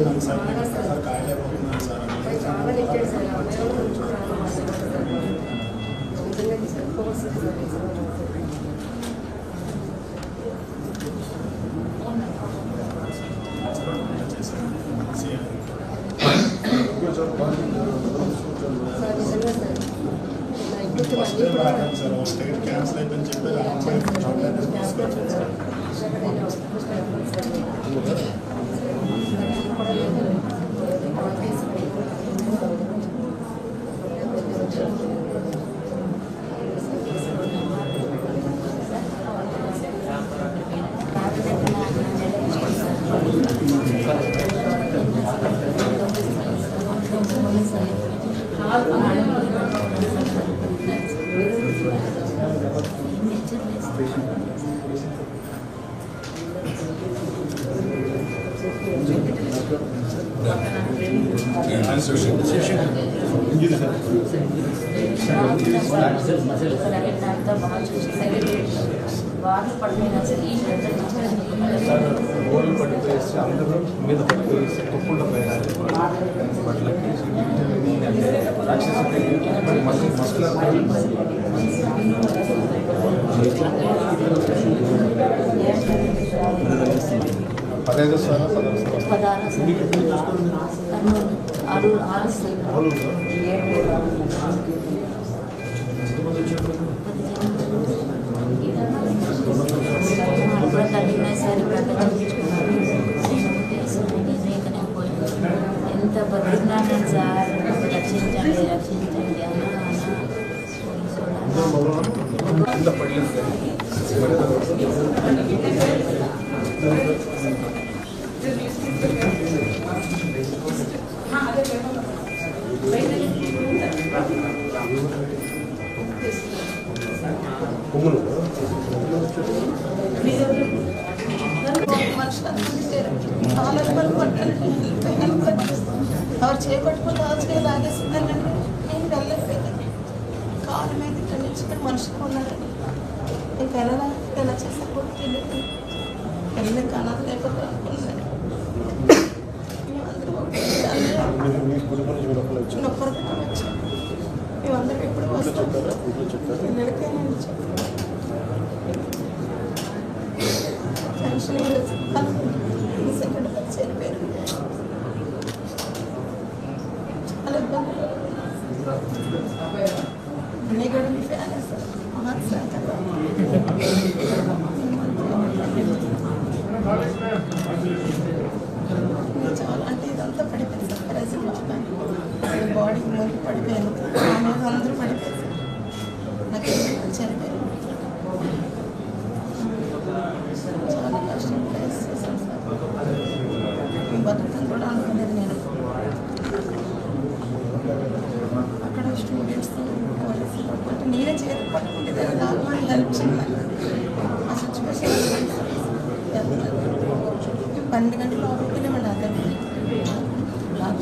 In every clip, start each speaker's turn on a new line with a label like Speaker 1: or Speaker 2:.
Speaker 1: ನಾನು
Speaker 2: sir sir ಕಾಯಿಲೆ ಹೋಗ್ತೀನಿ ಸರ್
Speaker 1: ఫస్ట్
Speaker 2: టైం
Speaker 1: రాగాను సార్ ఒక స్టేట్ క్యాన్సిల్ అయిపోయింది చెప్పి ఆ అమ్మాయి తీసుకొచ్చాను సార్
Speaker 3: Güzel. వాళ్ళు పడిపోయినా సార్
Speaker 4: గోళ్ళు పడిపోయేసి అందరూ మీద పడిపోయేసి కుప్పల్లో పోయారు బట్ల పదహైదు సార్ పదహారు సార్
Speaker 3: ఆరు ఆరు సార్
Speaker 5: 쌀,
Speaker 4: 야채장에 야채장에
Speaker 5: 하나하나. ఎప్పుడు
Speaker 4: వస్తాను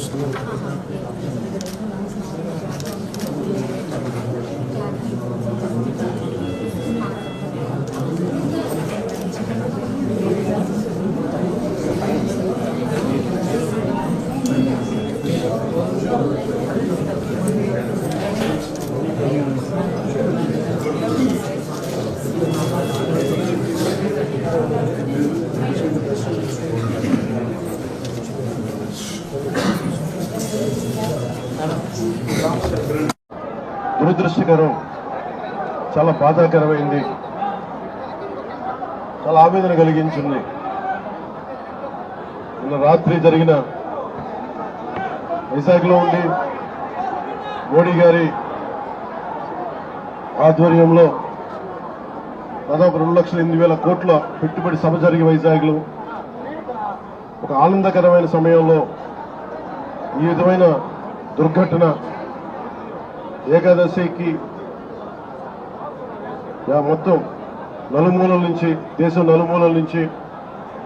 Speaker 4: стран
Speaker 6: దురదృష్టకరం చాలా బాధాకరమైంది. చాలా ఆవేదన కలిగించింది. నిన్న రాత్రి జరిగిన వైజాగ్లో ఉండి మోడీ గారి ఆధ్వర్యంలో దాదాపు రెండు లక్షల ఎనిమిది వేల కోట్ల పెట్టుబడి సభ జరిగి వైజాగ్లు. ఒక ఆనందకరమైన సమయంలో ఈ విధమైన దుర్ఘటన ఏకాదశికి మొత్తం నలుమూలల నుంచి దేశం నలుమూలల నుంచి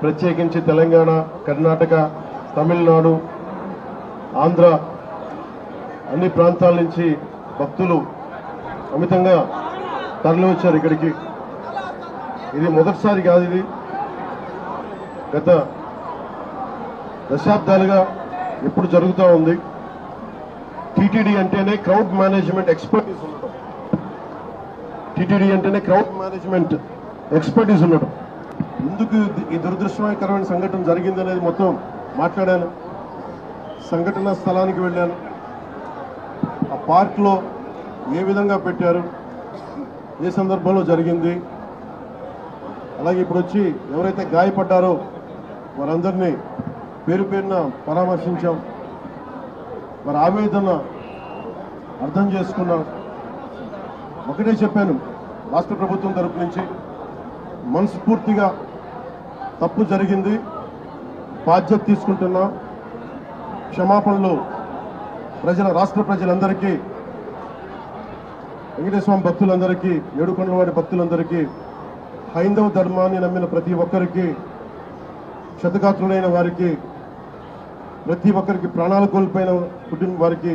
Speaker 6: ప్రత్యేకించి తెలంగాణ కర్ణాటక తమిళనాడు ఆంధ్ర అన్ని ప్రాంతాల నుంచి భక్తులు అమితంగా తరలి వచ్చారు ఇక్కడికి. ఇది మొదటిసారి కాదు ఇది. గత దశాబ్దాలుగా ఎప్పుడు జరుగుతూ ఉంది. టీటీడీ అంటేనే క్రౌడ్ మేనేజ్మెంట్ ఎక్స్పర్టీస్ ఉండడం టీటీడీ అంటేనే క్రౌడ్ మేనేజ్మెంట్ ఎక్స్పర్టీస్ ఉండడం ఎందుకు ఈ దురదృష్టకరమైన సంఘటన జరిగింది అనేది మొత్తం మాట్లాడాను. సంఘటన స్థలానికి వెళ్ళాను. ఆ పార్క్లో ఏ విధంగా పెట్టారు? ఏ సందర్భంలో జరిగింది? అలాగే ఇప్పుడు వచ్చి ఎవరైతే గాయపడ్డారో వారందరినీ పేరు పేరున పరామర్శించాం. వారి ఆవేదన అర్థం చేసుకున్నాం ఒకటే చెప్పాను రాష్ట్ర ప్రభుత్వం తరపు నుంచి మనస్ఫూర్తిగా తప్పు జరిగింది బాధ్యత తీసుకుంటున్నా. క్షమాపణలు ప్రజల రాష్ట్ర ప్రజలందరికీ వెంకటేశ్వర భక్తులందరికీ ఏడుకొండల వారి భక్తులందరికీ హైందవ ధర్మాన్ని నమ్మిన ప్రతి ఒక్కరికి క్షతగాత్రులైన వారికి ప్రతి ఒక్కరికి ప్రాణాలు కోల్పోయిన కుటుంబ వారికి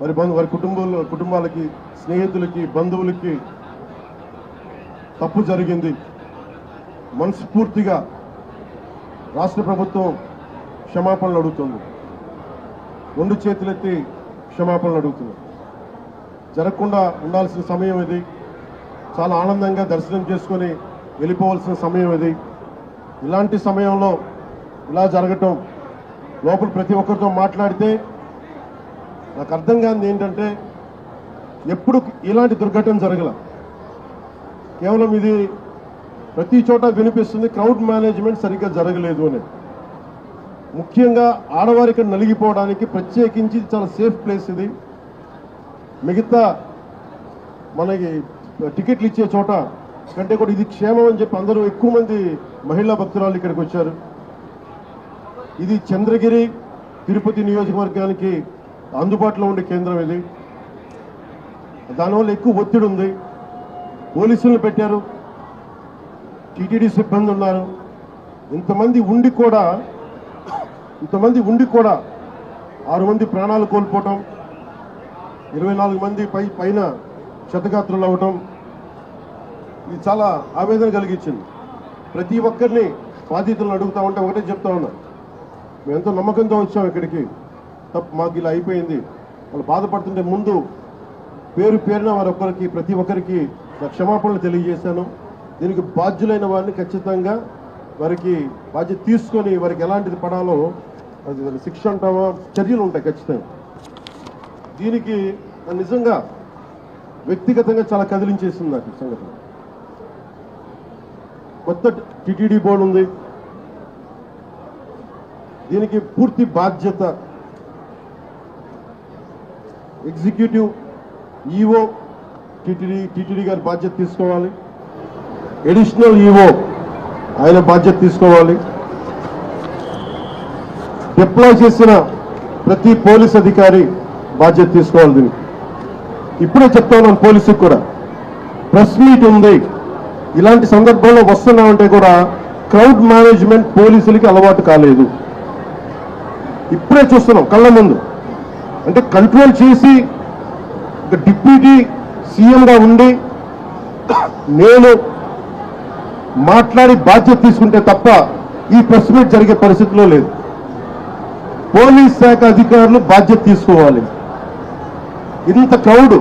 Speaker 6: వారి బంధు వారి కుటుంబంలో కుటుంబాలకి స్నేహితులకి బంధువులకి తప్పు జరిగింది. మనస్ఫూర్తిగా రాష్ట్ర ప్రభుత్వం క్షమాపణలు అడుగుతుంది. రెండు చేతులెత్తి క్షమాపణలు అడుగుతుంది. జరగకుండా ఉండాల్సిన సమయం ఇది. చాలా ఆనందంగా దర్శనం చేసుకొని వెళ్ళిపోవాల్సిన సమయం ఇది. ఇలాంటి సమయంలో ఇలా జరగటం లోపల ప్రతి ఒక్కరితో మాట్లాడితే నాకు అర్థం కానిది ఏంటంటే ఎప్పుడు ఇలాంటి దుర్ఘటన జరగల. కేవలం ఇది ప్రతి చోట వినిపిస్తుంది క్రౌడ్ మేనేజ్మెంట్ సరిగ్గా జరగలేదు అని. ముఖ్యంగా ఆడవారికి నలిగిపోవడానికి ప్రత్యేకించి చాలా సేఫ్ ప్లేస్ ఇది. మిగతా మనకి టికెట్లు ఇచ్చే చోట కంటే కూడా ఇది క్షేమం అని చెప్పి అందరూ ఎక్కువ మంది మహిళా భక్తురాలు ఇక్కడికి వచ్చారు. ఇది చంద్రగిరి తిరుపతి నియోజకవర్గానికి అందుబాటులో ఉండే కేంద్రం ఇది. దానివల్ల ఎక్కువ ఒత్తిడి ఉంది. పోలీసులను పెట్టారు. టీటీడీ సిబ్బంది ఉన్నారు. ఇంతమంది ఉండి కూడా ఇంతమంది ఉండి కూడా ఆరు మంది ప్రాణాలు కోల్పోవటం ఇరవై నాలుగు మంది పై పైన క్షతగాత్రులు అవ్వటం ఇది చాలా ఆవేదన కలిగించింది. ప్రతి ఒక్కరిని బాధితులను అడుగుతా ఉంటే ఒకటే చెప్తా ఉన్నా. మేము ఎంతో నమ్మకంతో వచ్చాం ఇక్కడికి. తప్పు మాకు ఇలా అయిపోయింది. వాళ్ళు బాధపడుతుంటే ముందు పేరు పేరున వారొక్కరికి ప్రతి ఒక్కరికి నా క్షమాపణలు తెలియజేశాను. దీనికి బాధ్యులైన వారిని ఖచ్చితంగా వారికి బాధ్యత తీసుకొని వారికి ఎలాంటిది పడాలో అది శిక్ష అంటావా చర్యలు ఉంటాయి ఖచ్చితంగా. దీనికి నన్ను నిజంగా వ్యక్తిగతంగా చాలా కదిలించేసింది నాకు సంగతి సంఘటన. కొత్త టిటిడి బోర్డు ఉంది. దీనికి పూర్తి బాధ్యత ఎగ్జిక్యూటివ్ ఈఓ టిటిడి టిటిడి గారి బాధ్యత తీసుకోవాలి. ఎడిషనల్ ఈఓ ఆయన బాధ్యత తీసుకోవాలి. డిప్లాయ్ చేసిన ప్రతి పోలీస్ అధికారి బాధ్యత తీసుకోవాలి దీనికి. ఇప్పుడే చెప్తా ఉన్నాను పోలీసుకి కూడా. ప్రెస్ మీట్ ఉంది. ఇలాంటి సందర్భంలో వస్తున్నామంటే కూడా క్రౌడ్ మేనేజ్మెంట్ పోలీసులకి అలవాటు కాలేదు. ఇప్పుడే చూస్తున్నాం కళ్ళ ముందు. అంటే కంట్రోల్ చేసి డిప్యూటీ సీఎంగా ఉండి నేను మాట్లాడి బాధ్యత తీసుకుంటే తప్ప ఈ ప్రెస్ మీట్ జరిగే పరిస్థితిలో లేదు. పోలీస్ శాఖ అధికారులు బాధ్యత తీసుకోవాలి. ఇంత క్రౌడ్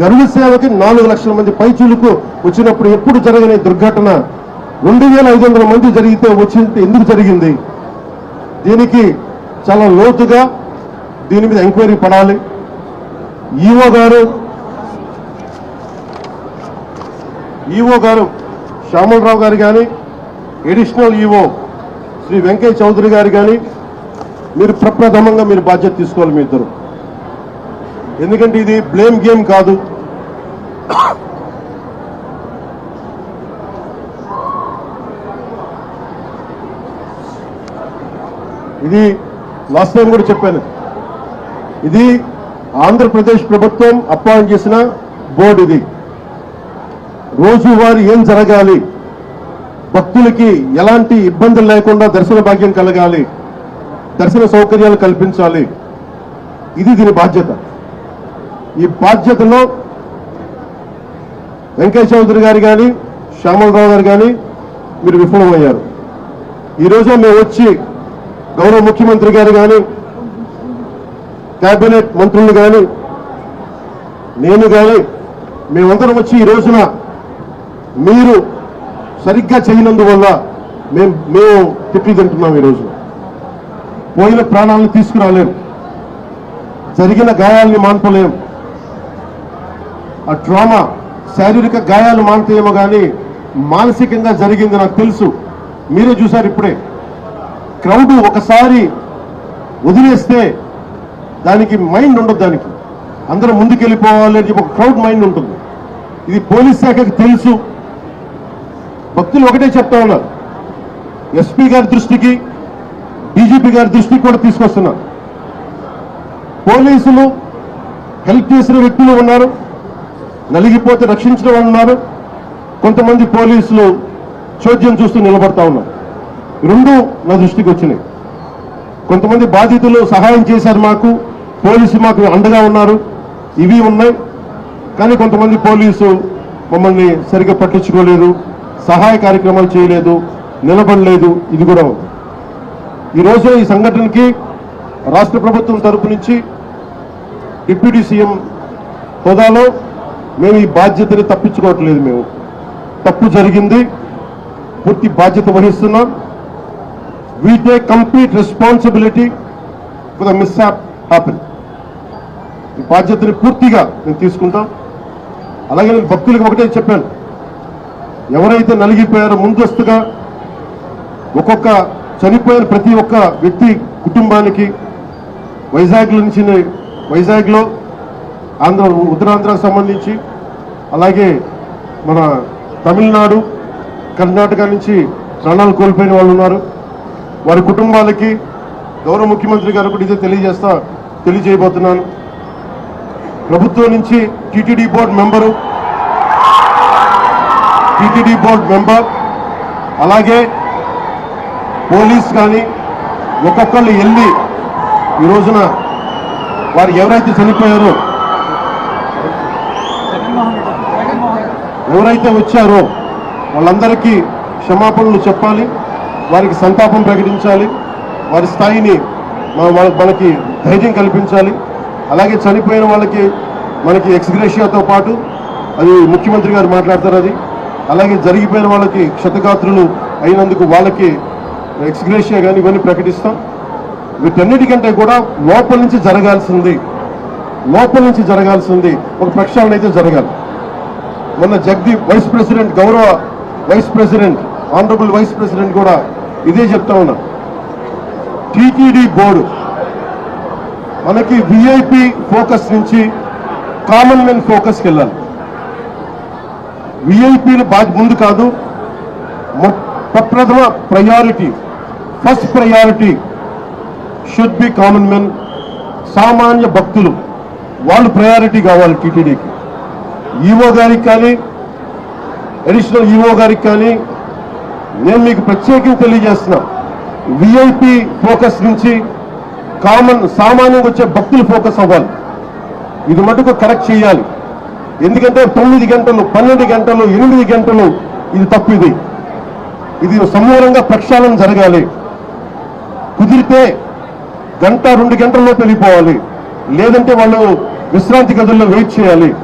Speaker 6: గరుడ సేవకి నాలుగు లక్షల మంది పైచులకు వచ్చినప్పుడు ఎప్పుడు జరిగిన దుర్ఘటన? రెండు వేల ఐదు వందల మంది జరిగితే వచ్చింది ఎందుకు జరిగింది? దీనికి చాలా లోతుగా దీని మీద ఎంక్వైరీ పడాలి. ఈఓ గారు ఈఓ గారు శ్యామలరావు గారు కానీ ఎడిషనల్ ఈఓ శ్రీ వెంకయ్య చౌదరి గారు కానీ మీరు ప్రప్రథమంగా మీరు బాధ్యత తీసుకోవాలి మీ ఇద్దరు. ఎందుకంటే ఇది బ్లేమ్ గేమ్ కాదు. ఇది లాస్ట్ టైం కూడా చెప్పాను. ఇది ఆంధ్రప్రదేశ్ ప్రభుత్వం అపాయింట్ చేసిన బోర్డు ఇది. రోజువారీ ఏం జరగాలి? భక్తులకి ఎలాంటి ఇబ్బందులు లేకుండా దర్శన భాగ్యం కలగాలి. దర్శన సౌకర్యాలు కల్పించాలి. ఇది దీని బాధ్యత. ఈ బాధ్యతలో వెంకయ్య చౌదరి గారు కానీ శ్యామలరావు గారు కానీ మీరు విఫలమయ్యారు. ఈరోజు మేము వచ్చి గౌరవ ముఖ్యమంత్రి గారు కానీ కేబినెట్ మంత్రులు కానీ నేను కానీ మేమందరం వచ్చి ఈ రోజున మీరు సరిగ్గా చేయనందువల్ల మేము మేము తిప్పి తింటున్నాం ఈ రోజు పోయిన ప్రాణాలను తీసుకురాలేం. జరిగిన గాయాల్ని మాన్పలేం. ఆ డ్రామా శారీరక గాయాలు మానతాయేమో కానీ మానసికంగా జరిగింది నాకు తెలుసు. మీరే చూశారు ఇప్పుడే. క్రౌడ్ ఒకసారి వదిలేస్తే దానికి మైండ్ ఉండదు దానికి. అందరూ ముందుకెళ్ళిపోవాలి అని చెప్పి ఒక క్రౌడ్ మైండ్ ఉంటుంది. ఇది పోలీస్ శాఖకి తెలుసు. భక్తులు ఒకటే చెప్తా ఉన్నారు. ఎస్పీ గారి దృష్టికి డీజీపీ గారి దృష్టికి కూడా తీసుకొస్తున్నారు పోలీసులు హెల్ప్ చేసిన వ్యక్తులు ఉన్నారు. నలిగిపోతే రక్షించిన వాళ్ళు ఉన్నారు. కొంతమంది పోలీసులు చోద్యం చూస్తూ నిలబడతా ఉన్నారు. రెండు నా దృష్టికి వచ్చినాయి. కొంతమంది బాధితులు సహాయం చేశారు మాకు పోలీసు మాకు అండగా ఉన్నారు ఇవి ఉన్నాయి. కానీ కొంతమంది పోలీసు మమ్మల్ని సరిగ్గా పట్టించుకోలేదు సహాయ కార్యక్రమాలు చేయలేదు నిలబడలేదు ఇది కూడా ఉంది. ఈరోజు ఈ సంఘటనకి రాష్ట్ర ప్రభుత్వం తరపు నుంచి డిప్యూటీ సీఎం హోదాలో మేము ఈ బాధ్యతని తప్పించుకోవట్లేదు మేము. తప్పు జరిగింది పూర్తి బాధ్యత వహిస్తున్నాం. We take complete responsibility for the miss happen ఈ బాధ్యతని పూర్తిగా నేను తీసుకుంటాం. అలాగే నేను భక్తులకు ఒకటే చెప్పాను. ఎవరైతే నలిగిపోయారో ముందస్తుగా ఒక్కొక్క చనిపోయిన ప్రతి ఒక్క వ్యక్తి కుటుంబానికి వైజాగ్ నుంచి వైజాగ్లో ఆంధ్ర ఉత్తరాంధ్రకు సంబంధించి అలాగే మన తమిళనాడు కర్ణాటక నుంచి ప్రాణాలు కోల్పోయిన వాళ్ళు ఉన్నారు. వారి కుటుంబాలకి గౌరవ ముఖ్యమంత్రి గారు కూడా ఇదే తెలియజేస్తా తెలియజేయబోతున్నాను. ప్రభుత్వం నుంచి TTD board member TTD board member అలాగే పోలీస్ కానీ ఒక్కొక్కళ్ళు వెళ్ళి ఈ రోజున వారు ఎవరైతే చనిపోయారో ఎవరైతే వచ్చారో వాళ్ళందరికీ క్షమాపణలు చెప్పాలి. వారికి సంతాపం ప్రకటించాలి. వారి స్థాయిని మనకి ధైర్యం కల్పించాలి. అలాగే చనిపోయిన వాళ్ళకి మనకి ఎక్స్గ్రేషియాతో పాటు అది ముఖ్యమంత్రి గారు మాట్లాడతారు అది. అలాగే జరిగిపోయిన వాళ్ళకి క్షతగాత్రులు అయినందుకు వాళ్ళకి ఎక్స్గ్రేషియా కానీ ఇవన్నీ ప్రకటిస్తాం. వీటన్నిటికంటే కూడా లోపల నుంచి జరగాల్సింది లోపల నుంచి జరగాల్సింది ఒక ప్రక్షాళన అయితే జరగాలి. మొన్న జగదీప్ వైస్ ప్రెసిడెంట్ గౌరవ vice president honourable vice president కూడా ఇదే చెప్తా ఉన్నా. టీటీడీ బోర్డు మనకి విఐపి ఫోకస్ నుంచి కామన్ మెన్ ఫోకస్కి వెళ్ళాలి. విఐపీలు బాగా ముందు కాదు ప్రప్రథమ priority first priority should be common men సామాన్య భక్తులు. వాళ్ళు ప్రయారిటీ కావాలి టీటీడీకి. ఈఓ గారికి కానీ అడిషనల్ ఈఓ గారికి కానీ నేను మీకు ప్రత్యేకంగా తెలియజేస్తున్నా. విఐపి ఫోకస్ నుంచి కామన్ సామాన్యంగా వచ్చే భక్తులు ఫోకస్ అవ్వాలి. ఇది మటుకు కరెక్ట్ చేయాలి. ఎందుకంటే తొమ్మిది గంటలు పన్నెండు గంటలు ఎనిమిది గంటలు ఇది తప్పు ఇది. ఇది సమూలంగా ప్రక్షాళన జరగాలి. కుదిరితే గంట రెండు గంటల్లో వెళ్ళిపోవాలి. లేదంటే వాళ్ళు విశ్రాంతి గదుల్లో వెయిట్ చేయాలి.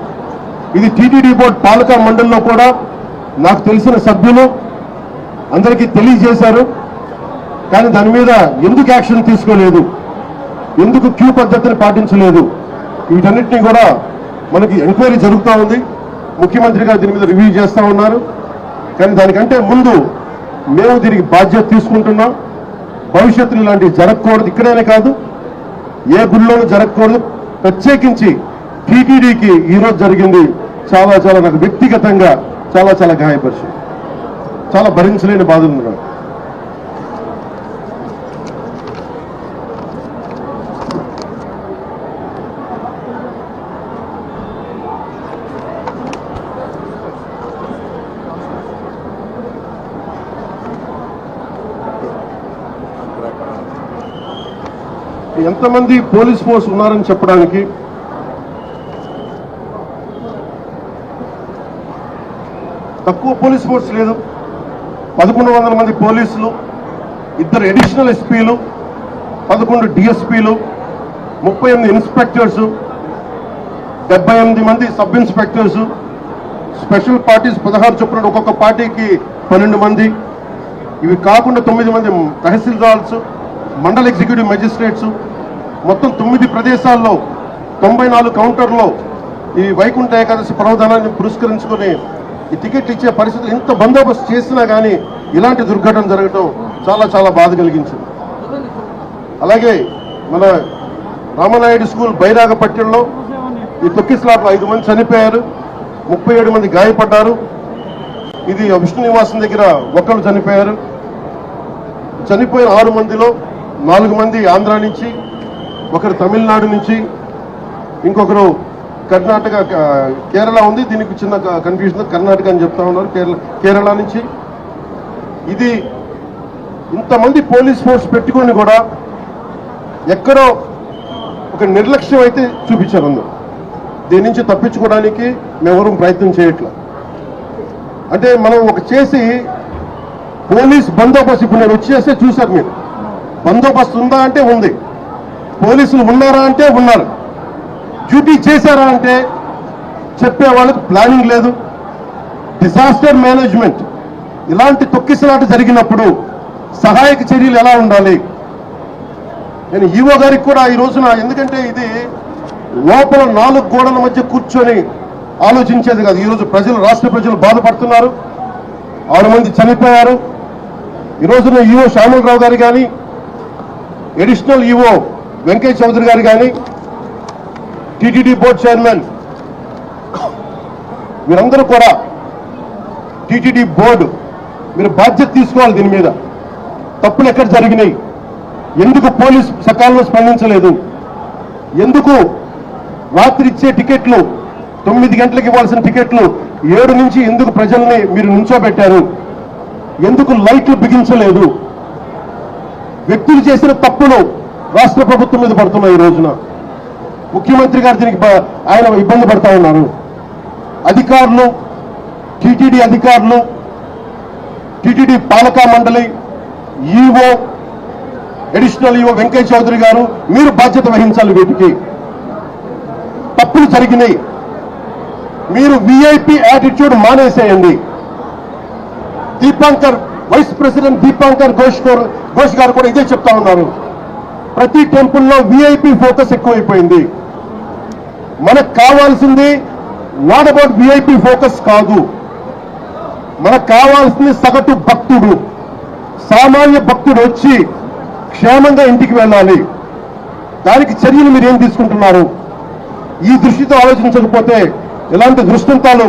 Speaker 6: ఇది టీటీడీ బోర్డు పాలక మండలిలో కూడా నాకు తెలిసిన సభ్యులు అందరికీ తెలియజేశారు. కానీ దాని మీద ఎందుకు యాక్షన్ తీసుకోలేదు? ఎందుకు క్యూ పద్ధతిని పాటించలేదు? వీటన్నిటిని కూడా మనకి ఎంక్వైరీ జరుగుతూ ఉంది. ముఖ్యమంత్రి గారు దీని మీద రివ్యూ చేస్తూ ఉన్నారు. కానీ దానికంటే ముందు మేము దీనికి బాధ్యత తీసుకుంటున్నాం. భవిష్యత్తులో ఇలాంటివి జరగకూడదు. ఇక్కడనే కాదు ఏ గుళ్ళోనూ జరగకూడదు. ప్రత్యేకించి టీటీడీకి ఈరోజు జరిగింది చాలా చాలా నాకు వ్యక్తిగతంగా చాలా చాలా గాయపరిచింది. చాలా భరించలేని బాధ ఉంది నాకు ఎంతమంది పోలీస్ ఫోర్స్ ఉన్నారని చెప్పడానికి తక్కువ పోలీస్ ఫోర్స్ లేదు. పదకొండు వందల మంది పోలీసులు ఇద్దరు అడిషనల్ ఎస్పీలు పదకొండు డిఎస్పీలు ముప్పై ఎనిమిది ఇన్స్పెక్టర్స్ డెబ్బై ఎనిమిది మంది సబ్ ఇన్స్పెక్టర్స్ స్పెషల్ పార్టీస్ పదహారు చొప్పున ఒక్కొక్క పార్టీకి పన్నెండు మంది ఇవి కాకుండా తొమ్మిది మంది తహసీల్దార్స్ మండల ఎగ్జిక్యూటివ్ మెజిస్ట్రేట్స్ మొత్తం తొమ్మిది ప్రదేశాల్లో తొంభై నాలుగు కౌంటర్లో ఈ వైకుంఠ ఏకాదశి ప్రవధానాన్ని పురస్కరించుకొని ఈ టికెట్లు ఇచ్చే పరిస్థితులు ఇంత బందోబస్తు చేసినా కానీ ఇలాంటి దుర్ఘటన జరగటం చాలా చాలా బాధ కలిగించింది. అలాగే మన రామనాయుడు స్కూల్ బైరాగపట్నంలో ఈ తొక్కి స్లాబ్లో ఐదు మంది చనిపోయారు ముప్పై ఏడు మంది గాయపడ్డారు. ఇది విష్ణు నివాసం దగ్గర ఒకళ్ళు చనిపోయారు. చనిపోయిన ఆరు మందిలో నాలుగు మంది ఆంధ్ర నుంచి ఒకరు తమిళనాడు నుంచి ఇంకొకరు కర్ణాటక కేరళ ఉంది. దీనికి చిన్న కన్ఫ్యూజన్ కర్ణాటక అని చెప్తా ఉన్నారు. కేరళ కేరళ నుంచి ఇది ఇంతమంది పోలీస్ ఫోర్స్ పెట్టుకొని కూడా ఎక్కడో ఒక నిర్లక్ష్యం అయితే చూపించారు అందరూ. దీని నుంచి తప్పించుకోవడానికి మేమెవరూ ప్రయత్నం చేయట్లా. అంటే మనం ఒక చేసి పోలీస్ బందోబస్తు ఇప్పుడు నేను వచ్చేస్తే చూశారు మీరు. బందోబస్తు ఉందా అంటే ఉంది. పోలీసులు ఉన్నారా అంటే ఉన్నారు. డ్యూటీ చేశారా అంటే చెప్పే వాళ్ళకి ప్లానింగ్ లేదు. డిజాస్టర్ మేనేజ్మెంట్ ఇలాంటి తొక్కిసలాట జరిగినప్పుడు సహాయక చర్యలు ఎలా ఉండాలి? నేను ఈవో గారికి కూడా ఈ రోజున ఎందుకంటే ఇది లోపల నాలుగు గోడల మధ్య కూర్చొని ఆలోచించేది కాదు. ఈరోజు ప్రజలు రాష్ట్ర ప్రజలు బాధపడుతున్నారు. ఆరు మంది చనిపోయారు. ఈ రోజున ఈవో శ్యామలరావు గారు కానీ అడిషనల్ ఈవో వెంకయ్య చౌదరి గారు కానీ టీటీడీ బోర్డు చైర్మన్ మీరందరూ కూడా టీటీడీ బోర్డు మీరు బాధ్యత తీసుకోవాలి దీని మీద. తప్పులు ఎక్కడ జరిగినాయి? ఎందుకు పోలీస్ సకాలంలో స్పందించలేదు? ఎందుకు రాత్రి ఇచ్చే టికెట్లు తొమ్మిది గంటలకు ఇవ్వాల్సిన టికెట్లు ఏడు నుంచి ఎందుకు ప్రజల్ని మీరు నుంచోబెట్టారు? ఎందుకు లైట్లు బిగించలేదు? వ్యక్తులు చేసిన తప్పులు రాష్ట్ర ప్రభుత్వం మీద పడుతున్నాయి ఈ రోజున. ముఖ్యమంత్రి గారు దీనికి ఆయన ఇబ్బంది పడతా ఉన్నారు. అధికారులు టీటీడీ అధికారులు టీటీడీ పాలకా మండలి EO additional EO Venkaiah Chowdary గారు మీరు బాధ్యత వహించాలి వీటికి. తప్పులు జరిగినాయి. మీరు విఐపి యాటిట్యూడ్ మానేసేయండి. దీపాంకర్ వైస్ ప్రెసిడెంట్ దీపాంకర్ ఘోష్ ఘోష్ గారు కూడా ఇదే చెప్తా ఉన్నారు. ప్రతి టెంపుల్లో విఐపి ఫోకస్ ఎక్కువైపోయింది. మనకు కావాల్సింది నాట్ అబౌట్ విఐపి ఫోకస్ కాదు. మనకు కావాల్సింది సగటు భక్తుడు. సామాన్య భక్తుడు వచ్చి క్షేమంగా ఇంటికి వెళ్ళాలి. దానికి చర్యలు మీరు ఏం తీసుకుంటున్నారు? ఈ దృష్టితో ఆలోచించకపోతే ఇలాంటి దృష్టాంతాలు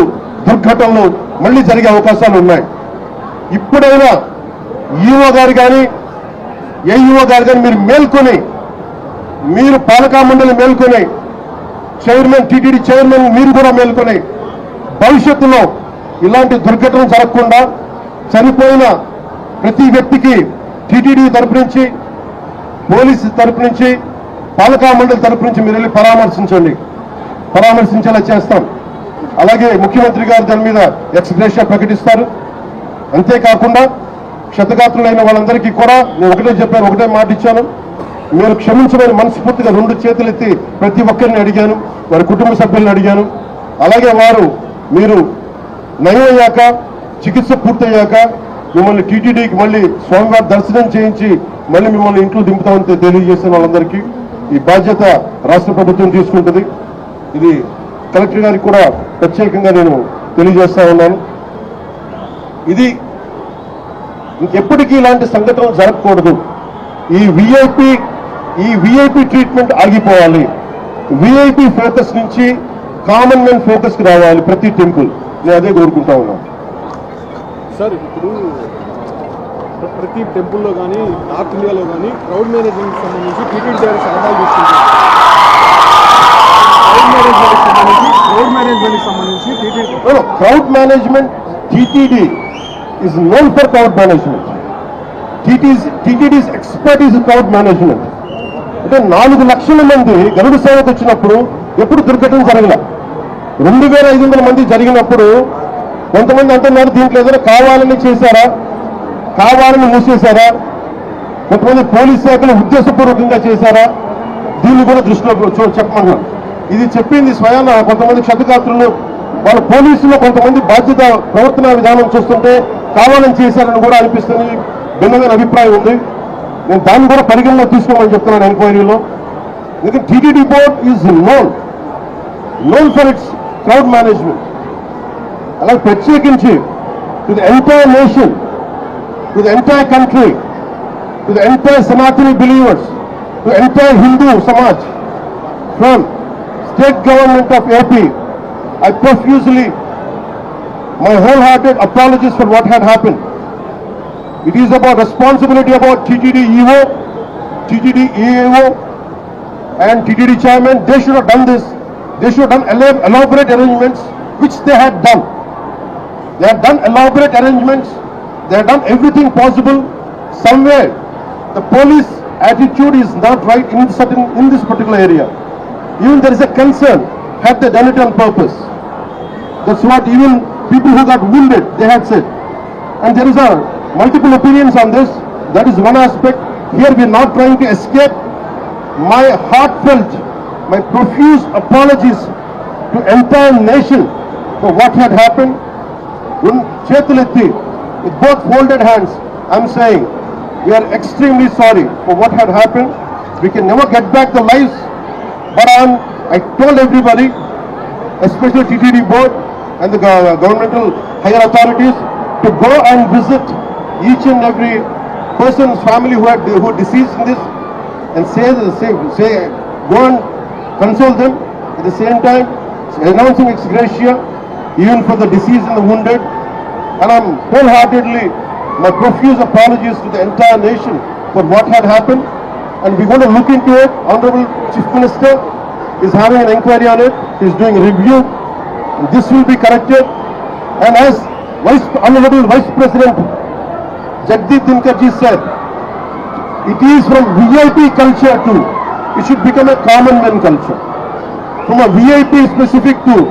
Speaker 6: దుర్ఘటనలు మళ్ళీ జరిగే అవకాశాలు ఉన్నాయి. ఇప్పుడైనా ఈఓ గారు కానీ ఏఈఓ గారు కానీ మీరు మేల్కొని మీరు పాలకా మండలి మేల్కొని చైర్మన్ టీటీడీ చైర్మన్ మీరు కూడా మేల్కొని భవిష్యత్తులో ఇలాంటి దుర్ఘటన జరగకుండా చనిపోయిన ప్రతి వ్యక్తికి టీటీడీ తరపు నుంచి పోలీసు తరపు నుంచి పాలకా మండలి తరపు నుంచి మీరు వెళ్ళి పరామర్శించండి. పరామర్శించేలా చేస్తాం. అలాగే ముఖ్యమంత్రి గారు దాని మీద ఎక్స్గ్రేషియా ప్రకటిస్తారు. అంతేకాకుండా క్షతగాత్రులైన వాళ్ళందరికీ కూడా నేను ఒకటే చెప్పాను ఒకటే మాట ఇచ్చాను. మీరు క్షమించమని మనస్ఫూర్తిగా రెండు చేతులు ఎత్తి ప్రతి ఒక్కరిని అడిగాను వారి కుటుంబ సభ్యులను అడిగాను. అలాగే వారు మీరు నయం అయ్యాక చికిత్స పూర్తయ్యాక మిమ్మల్ని టీటీడీకి మళ్ళీ స్వామివారి దర్శనం చేయించి మళ్ళీ మిమ్మల్ని ఇంట్లో దింపుతామని తెలియజేసిన వాళ్ళందరికీ ఈ బాధ్యత రాష్ట్ర ప్రభుత్వం తీసుకుంటుంది. ఇది కలెక్టర్ గారికి కూడా ప్రత్యేకంగా నేను తెలియజేస్తా ఉన్నాను. ఇది ఇంకెప్పటికీ ఇలాంటి సంఘటనలు జరగకూడదు. ఈ విఐపి ఈ విఐపి ట్రీట్మెంట్ ఆగిపోవాలి. విఐపి ఫోకస్ నుంచి కామన్ మెన్ ఫోకస్కి రావాలి ప్రతి టెంపుల్ నేను అదే కోరుకుంటా ఉన్నాను
Speaker 4: సార్ ఇప్పుడు ప్ర- ప్రతి టెంపుల్లో కానీ నార్త్ ఇండియాలో కానీ క్రౌడ్ మేనేజ్మెంట్ సంబంధించి టీటీడీ దగ్గర సలహాలు తీసుకుంటారు క్రౌడ్ మేనేజ్మెంట్ సంబంధించి
Speaker 6: crowd management TTD known for crowd management. TTD's, TTD's expertise is crowd management. అంటే నాలుగు లక్షల మంది గరుడు సేవకు వచ్చినప్పుడు ఎప్పుడు దుర్ఘటన జరగల రెండు వేల ఐదు వందల మంది జరిగినప్పుడు కొంతమంది అంటున్నారు దీంట్లో ఏదైనా కావాలని చేశారా? కావాలని మూసేశారా? కొంతమంది పోలీస్ శాఖను ఉద్దేశపూర్వకంగా చేశారా? దీన్ని కూడా దృష్టిలో చూ- ఇది చెప్పింది స్వయాన కొంతమంది క్షతగాత్రులు. వాళ్ళ పోలీసులు కొంతమంది బాధ్యత ప్రవర్తన విధానం చూస్తుంటే కావాలని చేశారని కూడా అనిపిస్తుంది. భిన్నమైన అభిప్రాయం ఉంది. నేను దాన్ని కూడా పరిగణలో తీసుకోమని చెప్తున్నాను ఎంక్వైరీలో ఎందుకంటే TTD board is known known for its crowd management అలాగే ప్రత్యేకించి to the entire nation to the entire country to the entire Sanatani believers, to entire Hindu Samaj, from state government of AP, I profusely, my wholehearted apologies for what had happened. It is about responsibility about TTD EO, TTD EAO, and TTD chairman. They should have done this. They should have done elaborate arrangements, which they had done. They have done elaborate arrangements. They have done everything possible. Somewhere, the police attitude is not right in certain in this particular area. Even there is a concern. Had they done it on purpose? That's what even people who got wounded they had said. And there is a multiple opinions on this. That is one aspect. Here we are not trying to escape. My heartfelt, my profuse apologies to entire nation for what had happened. With both folded hands, I'm saying, we are extremely sorry for what had happened. We can never get back the lives, but I'm, I told everybody, especially TTD board and the governmental higher authorities, to go and visit each and every person's family who had, who deceased in this and say, the say, say, go and console them. At the same time, announcing ex gratia, even for the deceased and the wounded. And I'm wholeheartedly, my profuse apologies to the entire nation for what had happened. And we're going to look into it. Honorable Chief Minister is having an inquiry on it. He's doing a review. This will be corrected. And as Vice, Honorable Vice President Jagdeep Dinkarji said, it is from VIP culture to, it should become a common man culture. From a VIP specific to,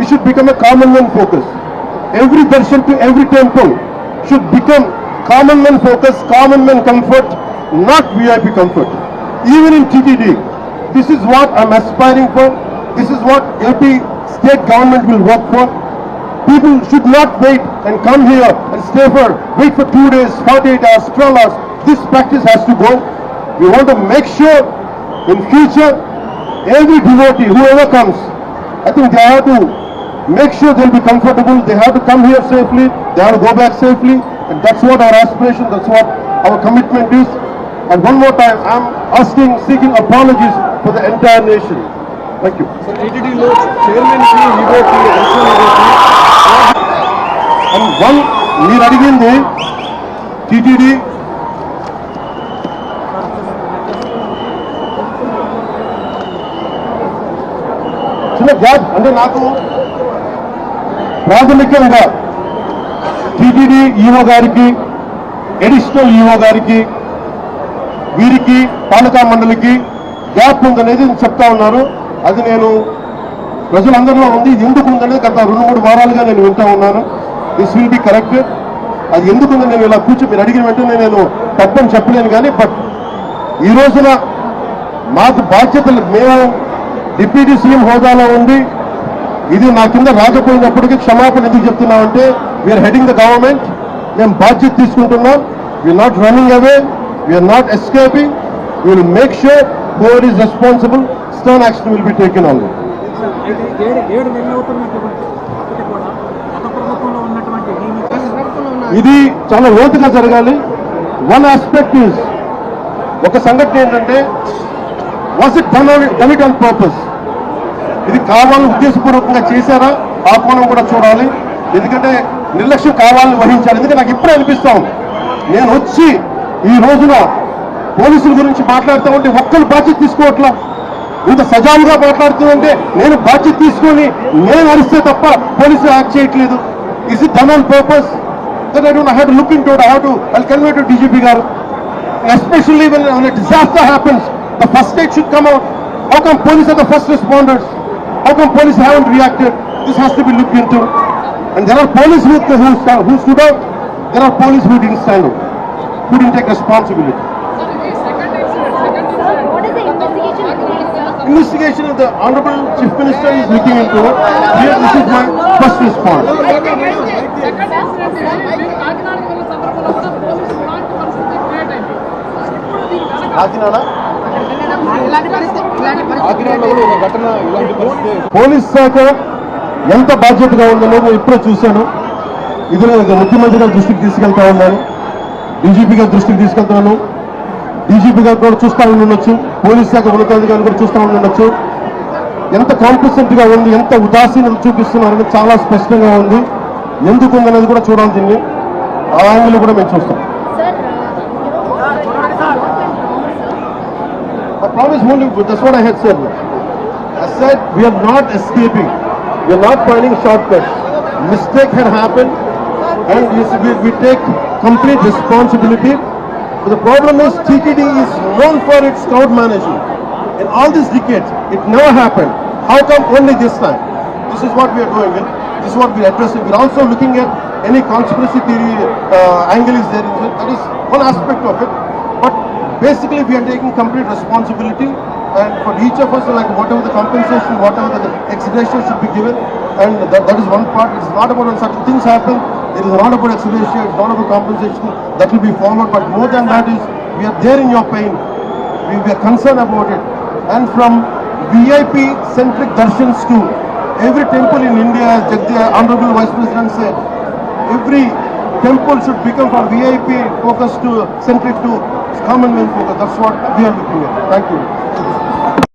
Speaker 6: it should become a common man focus. Every darshan to every temple should become common man focus, common man comfort, not VIP comfort. Even in TTD, this is what I'm aspiring for. This is what AP state government will work for. People should not wait and come here and stay for, wait for two days, 48 hours, 12 hours. This practice has to go. We want to make sure in future, every devotee, whoever comes, I think they have to make sure they'll be comfortable, they have to come here safely, they have to go back safely, and that's what our aspiration, that's what our commitment is. And one more time, I'm asking, seeking apologies for the entire nation. Thank you.
Speaker 4: Sir టీటీడీలో చైర్మన్కి ఈవోకి additional ఈవోకి
Speaker 6: and one మీరు అడిగింది TTD gap అంటే నాకు ప్రాథమికంగా TTD EO గారికి additional EO గారికి వీరికి పాలకా మండలికి గ్యాప్ ఉందనేది చెప్తా ఉన్నారు. అది నేను ప్రజలందరిలో ఉంది. ఇది ఎందుకు ఉందనేది గత రెండు మూడు వారాలుగా నేను వింటా ఉన్నాను. దిస్ విల్ బి కరెక్టెడ్ అది ఎందుకు ఉందని నేను ఇలా కూర్చో మీరు అడిగిన వెంటనే నేను తప్పని చెప్పలేను కానీ బట్ ఈ రోజున మాకు బాధ్యతలు మేము డిప్యూటీ సీఎం హోదాలో ఉంది. ఇది నా కింద రాకపోయినప్పటికీ క్షమాపణ ఎందుకు చెప్తున్నామంటే వీఆర్ హెడింగ్ ద గవర్నమెంట్ మేము బాధ్యత తీసుకుంటున్నాం. We're not running away we're not escaping will make sure whoever is
Speaker 4: responsible stern action will be taken on
Speaker 6: ఇది చాలా లోతుగా జరగాలి. వన్ ఆస్పెక్ట్ ఈస్ ఒక సంఘటన ఏంటంటే was it done it on purpose ఇది కావాలని ఉద్దేశపూర్వకంగా చేశారా? ఆ కోణం కూడా చూడాలి. ఎందుకంటే నిర్లక్ష్యం కావాలని వహించాలి. ఎందుకంటే నాకు ఇప్పుడే అనిపిస్తా ఉంది. నేను వచ్చి ఈ రోజున పోలీసుల గురించి మాట్లాడుతూ ఉంటే ఒక్కరు బాధ్యత తీసుకోవట్లా. ఇంత సజావుగా మాట్లాడుతుందంటే నేను బాధ్యత తీసుకొని నేను అరిస్తే తప్ప పోలీసులు యాక్ట్ చేయట్లేదు. Is it done on purpose that I don't have to look in to have to I convey to DGP గారు. Especially when, when a the first aid should come out. How come police are the first responders? How come police haven't reacted? This has to be looked into. And there are police who, who, sta- who stood out. There are police who didn't stand up, who didn't take responsibility.
Speaker 3: What is the investigation?
Speaker 6: Investigation of the Honorable Chief Minister is looking into it. Here, this is my first response.
Speaker 7: Second incident ఇది మీరు కాకినాడకి వెళ్ళిన సందర్భంలో కూడా పోలీసులు ఇలాంటి పరిస్థితి create అయింది ఇప్పుడు దీని వెనక
Speaker 6: కాకినాడ police శాఖ ఎంత బాధ్యతగా నేను ఇప్పుడే చూశాను. ఇది నేను ముఖ్యమంత్రి గారి దృష్టికి తీసుకెళ్తా ఉన్నాను. డీజీపీ గారి దృష్టికి తీసుకెళ్తాను డీజీపీ గారు కూడా చూస్తూ ఉండొచ్చు. పోలీస్ శాఖ ఉన్నతాధికారులు కూడా చూస్తూ ఉండొచ్చు. ఎంత కాంపిటెంట్గా ఉంది ఎంత ఉదాసీనత చూపిస్తున్నారని చాలా స్పష్టంగా ఉంది. ఎందుకు ఉందనేది కూడా చూడాలి దీన్ని ఆ యాంగిల్ కూడా మేము చూస్తాం. Only, that's what I had said. I said we are not escaping. We are not finding shortcuts. Mistake had happened and we, we, take complete responsibility. But the problem is TTD is known for its crowd management. In all these decades, it never happened. How come only this time? This is what we are doing. This is what we are addressing. We are also looking at any conspiracy theory uh, angle is there. That is one aspect of it. Basically we are taking complete responsibility and for each of us like whatever the compensation whatever the exhibition should be given and that, that is one part it's not about when certain things happen it is not about exhibition it's not about compensation that will be followed but more than that is we are there in your pain we, we are concerned about it and from vip centric darshans to every temple in india as Jagdi, honorable vice president said every temple should become from VIP focus to centric to common man focus. That's what we are looking at. Thank you.